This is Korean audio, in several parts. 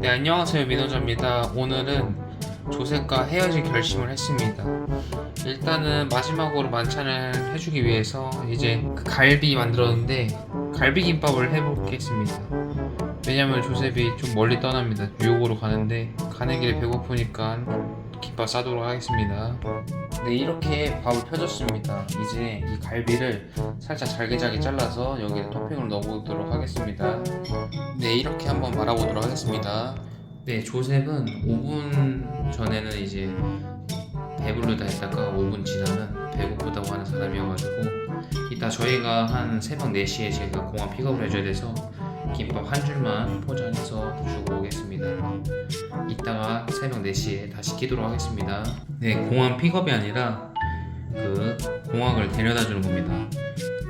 네 안녕하세요 민호자입니다. 오늘은 조셉과 헤어질 결심을 했습니다. 일단은 마지막으로 만찬을 해주기 위해서 이제 그 갈비 만들었는데 갈비 김밥을 해보겠습니다 왜냐면 조셉이 좀 멀리 떠납니다. 뉴욕으로 가는데 가는 길에 배고프니까 김밥 싸도록 하겠습니다. 네 이렇게 밥을 펴줬습니다. 이제 이 갈비를 살짝 잘게 잘게 잘라서 여기에 토핑을 넣어보도록 하겠습니다. 네 이렇게 한번 말아보도록 하겠습니다. 네 조셉은 5분 전에는 이제 배부르다 했다가 5분 지나면 배고프다고 하는 사람이어가지고 이따 저희가 한 새벽 4시에 제가 공항 픽업을 해줘야 돼서 김밥 한 줄만 포장해서 주고 오겠습니다. 이따가 새벽 4시에 다시 끼도록 하겠습니다. 네 공항 픽업이 아니라 그 공항을 데려다 주는 겁니다.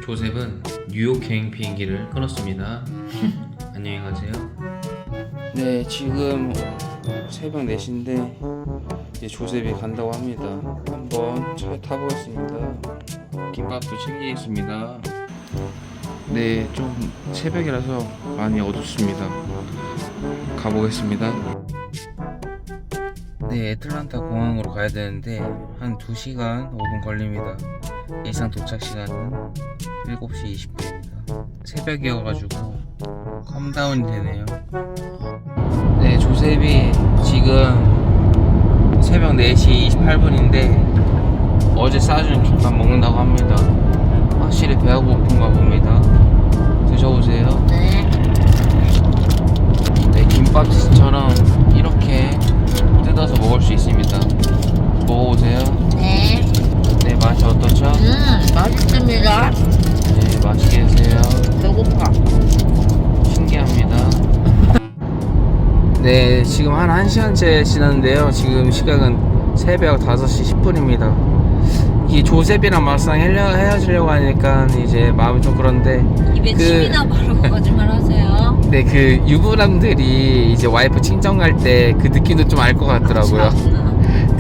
조셉은 뉴욕 여행 비행기를 끊었습니다. 안녕히 가세요. 네 지금 새벽 4시인데 이제 조셉이 간다고 합니다. 한번 차에 타보겠습니다. 김밥도 챙기겠습니다 네 좀 새벽이라서 많이 어둡습니다. 가보겠습니다. 네 애틀란타 공항으로 가야 되는데 한 2시간 5분 걸립니다. 예상 도착 시간은 7시 20분입니다. 새벽이어가지고 컴다운이 되네요. 네 조셉이 지금 새벽 4시 28분인데 어제 싸준 김밥 먹는다고 합니다 확실히 배가 고픈가 봅니다 드셔보세요 네. 네 김밥처럼 이렇게 뜯어서 먹을 수 있습니다 먹어보세요 네. 네 맛이 어떠죠? 음, 맛있습니다. 네 맛있게 드세요 배고파. 신기합니다. 네, 지금 한 1시간째 지났는데요. 지금 시각은 새벽 5시 10분입니다. 이 조셉이랑 막상 헤어, 헤어지려고 하니까 이제 마음이 좀 그런데 입에 그- 침이나 바르고 거짓말 하세요. 네, 그 유부남들이 이제 와이프 친정 갈 때 그 느낌도 좀 알 것 같더라고요. 참나.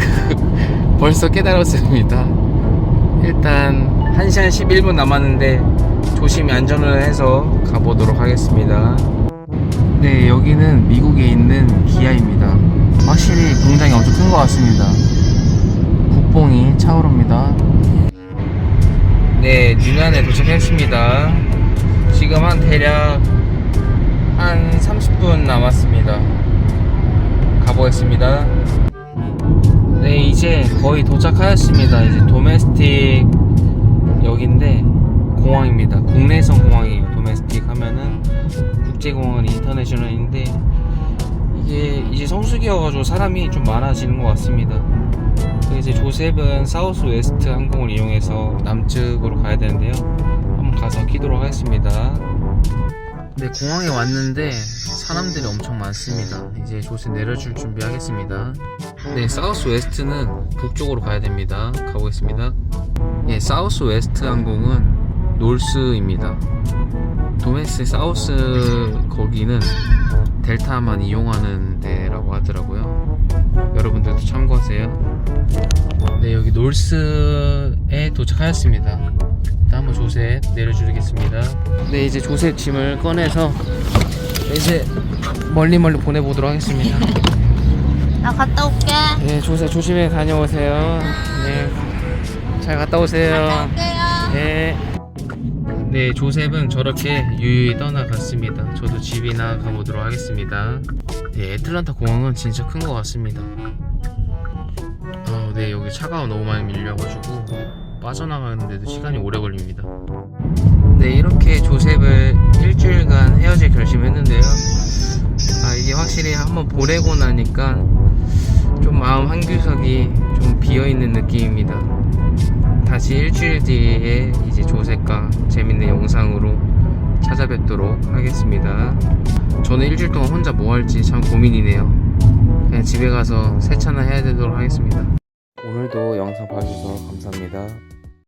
벌써 깨달았습니다. 일단 1시간 11분 남았는데 조심히 안전을 해서 가보도록 하겠습니다. 네, 여기는 미국에 있는 기아입니다. 확실히 공장이 엄청 큰 것 같습니다. 국뽕이 차오릅니다. 네, 뉴난에 도착했습니다. 지금 한 대략 한 30분 남았습니다. 가보겠습니다. 네 이제 거의 도착하였습니다 이제 도메스틱 역인데 공항입니다 국내선 공항이에요 도메스틱 하면은 국제공항은 인터내셔널인데 이게 이제 성수기여가지고 사람이 좀 많아지는 것 같습니다 이제 조셉은 사우스 웨스트 항공을 이용해서 남측으로 가야 되는데요 한번 가서 키도록 하겠습니다 네 공항에 왔는데 사람들이 엄청 많습니다 이제 조셉 내려줄 준비하겠습니다 네, 사우스 웨스트는 북쪽으로 가야 됩니다. 가보겠습니다. 예, 사우스 웨스트 항공은 놀스입니다. 도메스 사우스 거기는 델타만 이용하는 데라고 하더라고요. 여러분들도 참고하세요. 네, 여기 놀스에 도착하였습니다. 일단 한번 조셉 내려주겠습니다. 네, 이제 조셉 짐을 꺼내서 이제 멀리 멀리 보내보도록 하겠습니다. 나 갔다 올게. 네, 조세 조심히 다녀오세요. 네, 잘 갔다 오세요. 갔다 올게요. 네. 네, 조셉은 저렇게 유유히 떠나갔습니다. 저도 집이나 가보도록 하겠습니다. 네, 애틀란타 공항은 진짜 큰 것 같습니다. 어, 네, 여기 차가 너무 많이 밀려가지고 빠져나가는데도 시간이 오래 걸립니다. 네, 이렇게 조셉을 일주일간 헤어질 결심했는데요. 아, 이게 확실히 한번 보내고 나니까 좀 마음 한규석이 좀 비어있는 느낌입니다. 다시 일주일 뒤에 이제 조셉과 재밌는 영상으로 찾아뵙도록 하겠습니다. 저는 일주일 동안 혼자 뭐 할지 참 고민이네요. 그냥 집에 가서 세차나 해야 되도록 하겠습니다. 오늘도 영상 봐주셔서 감사합니다.